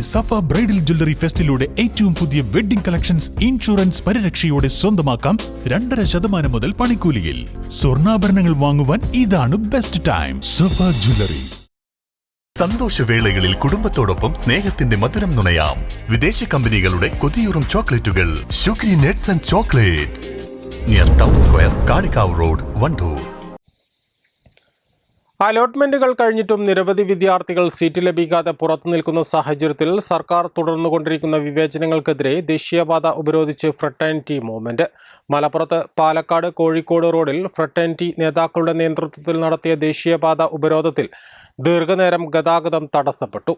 സഫ bridal jewellery ഫെസ്റ്റിലൂടെ ഏറ്റവും പുതിയ wedding collections insurance പരിരക്ഷയോടെ സ്വന്തമാക്കാം രണ്ടര ശതമാനം മുതൽ പണിക്കൂലിയിൽ. സ്വർണാഭരണങ്ങൾ വാങ്ങുവാൻ ഇതാണ് ബെസ്റ്റ് ടൈം സഫ ജ്വല്ലറി. സന്തോഷവേളകളിൽ കുടുംബത്തോടൊപ്പം സ്നേഹത്തിന്റെ മധുരം നുണയാം. വിദേശ കമ്പനികളുടെ കൊതിയൂറും ചോക്ലേറ്റുകൾ. Sugary nets and chocolates. Near town square Kalikavu road Wandoor അലോട്ട്മെന്റുകൾ കഴിഞ്ഞിട്ടും നിരവധി വിദ്യാർത്ഥികൾ സീറ്റ് ലഭിക്കാതെ പുറത്തു നിൽക്കുന്ന സാഹചര്യത്തിൽ സർക്കാർ തുടർന്നുകൊണ്ടിരിക്കുന്ന വിവേചനങ്ങൾക്കെതിരെ ദേശീയപാത ഉപരോധിച്ച് ഫ്രട്ടേണിറ്റി മൂവ്മെന്റ്. മലപ്പുറത്ത് പാലക്കാട് കോഴിക്കോട് റോഡിൽ ഫ്രട്ടേണിറ്റി നേതാക്കളുടെ നേതൃത്വത്തിൽ നടത്തിയ ദേശീയപാത ഉപരോധത്തിൽ ദീർഘനേരം ഗതാഗതം തടസ്സപ്പെട്ടു.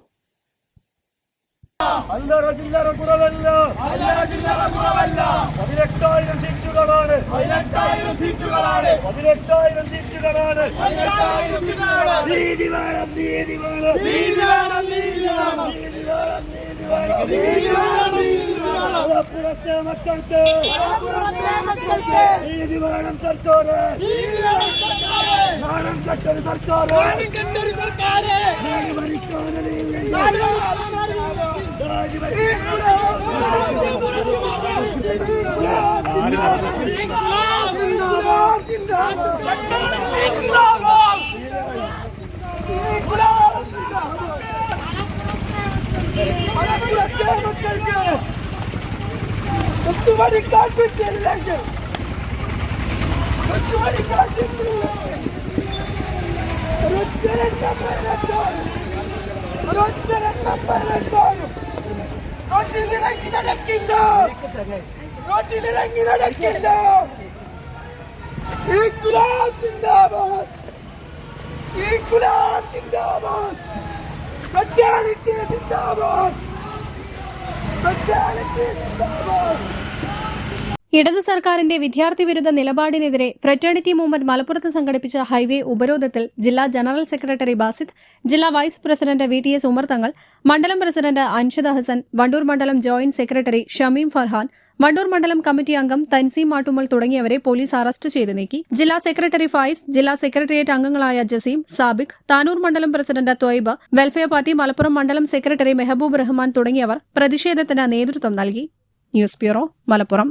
പതിനെട്ടായിരം സീറ്റുകളാണ്. പതിനെട്ടായിരം സീറ്റുകളാണ്. പതിനെട്ടായിരം സീറ്റുകളാണ്. പതിനെട്ടായിരം സീറ്റുകളാണ്. നീതി വേണം നീതി വേണം. നീതി വേണം നീതി വേണം. നീതി വേണം നീതി വേണം. നീതി വേണം നീതി വേണം. സർക്കാര്. മക്കൾക്ക് तुम्हारी कार पे चल लेंगे तुम्हारी कार पे चल लेंगे रोज तेरे नंबर में दौड़ रोज तेरे नंबर में दौड़ और दिल्ली रही किधर रखी दौड़ റോട്ടിലിറങ്ങി നടക്കില്ല ഈ ഗുലാം സിന്ദാബാദ് ഈ ഗുലാം സിന്ദാബാദ് മെറ്റാലിറ്റി സിന്ദാബാദ് മെറ്റാലിറ്റി സിന്ദാബാദ്. ഇടതു സർക്കാരിന്റെ വിദ്യാർത്ഥി വിരുദ്ധ നിലപാടിനെതിരെ ഫ്രറ്റേണിറ്റി മൂവ്മെന്റ് മലപ്പുറത്ത് സംഘടിപ്പിച്ച ഹൈവേ ഉപരോധത്തിൽ ജില്ലാ ജനറൽ സെക്രട്ടറി ബാസിദ് ജില്ലാ vice president V T S Umar Thangal മണ്ഡലം പ്രസിഡന്റ് അൻഷദ് ഹസൻ വണ്ടൂർ മണ്ഡലം ജോയിന്റ് സെക്രട്ടറി ഷമീം ഫർഹാൻ വണ്ടൂർ മണ്ഡലം കമ്മിറ്റി അംഗം തൻസീം മാട്ടുമൽ തുടങ്ങിയവരെ പോലീസ് അറസ്റ്റ് ചെയ്ത് നീക്കി. ജില്ലാ സെക്രട്ടറി ഫായിസ് ജില്ലാ സെക്രട്ടേറിയറ്റ് അംഗങ്ങളായ ജസീം സാബിഖ് താനൂർ മണ്ഡലം president Thwaiba welfare party Malappuram മണ്ഡലം സെക്രട്ടറി മെഹബൂബ് റഹ്മാൻ തുടങ്ങിയവർ പ്രതിഷേധത്തിന് നേതൃത്വം നൽകി. News bureau Malappuram.